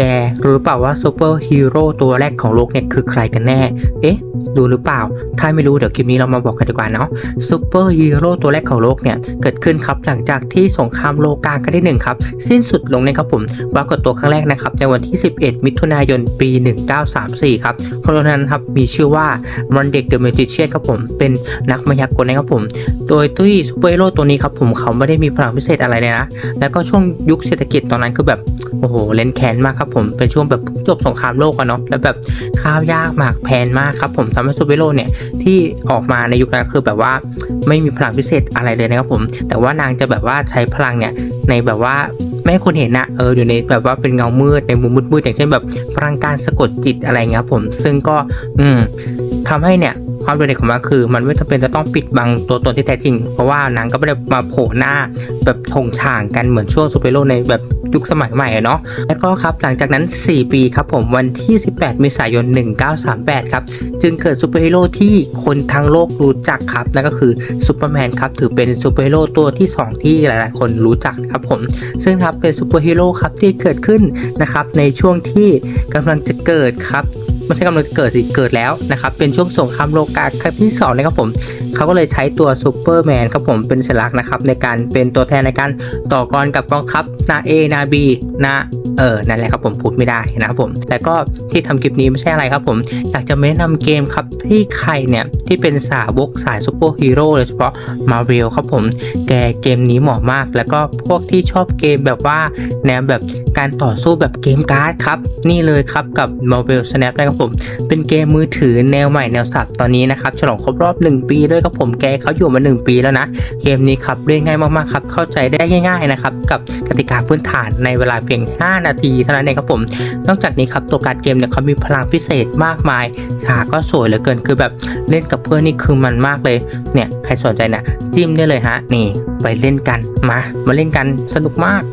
แกรู้เปล่าว่าซูเปอร์ฮีโร่ตัวแรกของโลกเนี่ยคือใครกันแน่ เอ๊ะ รู้หรือเปล่า ถ้าไม่รู้เดี๋ยวคลิปนี้เรามาบอกกันดีกว่าเนาะซูเปอร์ฮีโร่ตัวแรกของโลกเนี่ยเกิดขึ้นครับหลังจากที่สงครามโลกาครั้งที่หนึ่งครับ สิ้นสุดลงในครับผมปรากฏตัวครั้งแรกนะครับในวันที่ 11 มิถุนายนปี 1934 ครับคนนั้นครับมีชื่อว่ามันเด็กเดอะเมจิเชียนครับผมเป็นนักมายากลนะครับผม โดยตุ้ยซูเปอร์ฮีโร่ตัวนี้ครับผมเขาไม่ได้มีพลังพิเศษอะไรเลยนะแล้วก็ช่วงยุคเศรษฐกิจตอนนั้นคือแบบโอ้โหเลนแคนมากครับผมเป็นช่วงแบบจบสงครามโลกอะเนาะแล้วแบบข้าวยากหมากแพงมากครับผมทำให้ซูเปอร์โร่เนี่ยที่ออกมาในยุคนั้นคือแบบว่าไม่มีพลังพิเศษอะไรเลยนะครับผม แต่ว่านางจะแบบว่าใช้พลังเนี่ยในแบบว่าไม่ให้คนเห็นนะเอออยู่ในแบบว่าเป็นเงามืดในมุมมืดๆอย่างเช่นแบบพลังการสะกดจิตอะไรเงี้ยครับผมซึ่งก็อืมทำให้เนี่ยความโดดเด่นของมันคือ มันไม่จำเป็นจะต้องปิดบังตัวตนที่แท้จริง เพราะว่านางก็ไม่ได้มาโผล่หน้าแบบทงช่างกันเหมือนช่วงซูเปอร์โร่ในแบบ ยุคสมัยใหม่อะเนาะแล้วก็ครับหลังจากนั้น 4 ปีครับผมวันที่ 18 เมษายน 1938 ครับ จึงเกิดซูเปอร์ฮีโร่ที่คนทั้งโลกรู้จักครับ นั่นก็คือซูเปอร์แมนครับ ถือเป็นซูเปอร์ฮีโร่ตัวที่ 2 ที่หลาย ๆ คนรู้จักนะครับผม ซึ่งครับเป็นซูเปอร์ฮีโร่ครับที่เกิดขึ้นนะครับในช่วงที่กำลังจะเกิดครับไม่ใช่กำลังจะเกิดสิ เกิดแล้วนะครับ เป็นช่วงสงครามโลกาครั้งที่สองนะครับผม เขาก็เลยใช้ตัวซูเปอร์แมนครับผมเป็นสัญลักษณ์นะครับในการเป็นตัวแทนในการต่อกรกับกองทัพนาเอนาบีนาเออนั่นแหละครับผมพูดไม่ได้นะครับผมแต่ก็ที่ทำคลิปนี้ไม่ใช่อะไรครับผมอยากจะมาแนะนำเกมครับที่ใครเนี่ยที่เป็นสาวกสายซูเปอร์ฮีโร่โดยเฉพาะมาเวลครับผมแกเกมนี้เหมาะมาก แล้วก็พวกที่ชอบเกมแบบว่าแนวแบบ การต่อสู้แบบเกมการ์ดครับ นี่เลยครับกับ Marvel Snap นะครับผม เป็นเกมมือถือแนวใหม่แนวสับตอนนี้นะครับ ฉลองครบรอบ 1 ปีด้วยครับผมแกเขาอยู่มา 1 ปีแล้วนะ เกมนี้ครับเล่นง่ายมากๆครับ เข้าใจได้ง่าย ๆนะครับ กับกติกาพื้นฐานในเวลาเพียง 5 นาทีเท่านั้นเองครับผม นอกจากนี้ครับตัวการ์ดเกมเนี่ยเขามีพลังพิเศษมากมาย ฉากก็สวยเหลือเกินคือแบบเล่นกับเพื่อนนี่คือมันมากเลยเนี่ยใครสนใจนะจิ้มได้เลยฮะนี่ไปเล่นกันมา มาเล่นกันสนุกมาก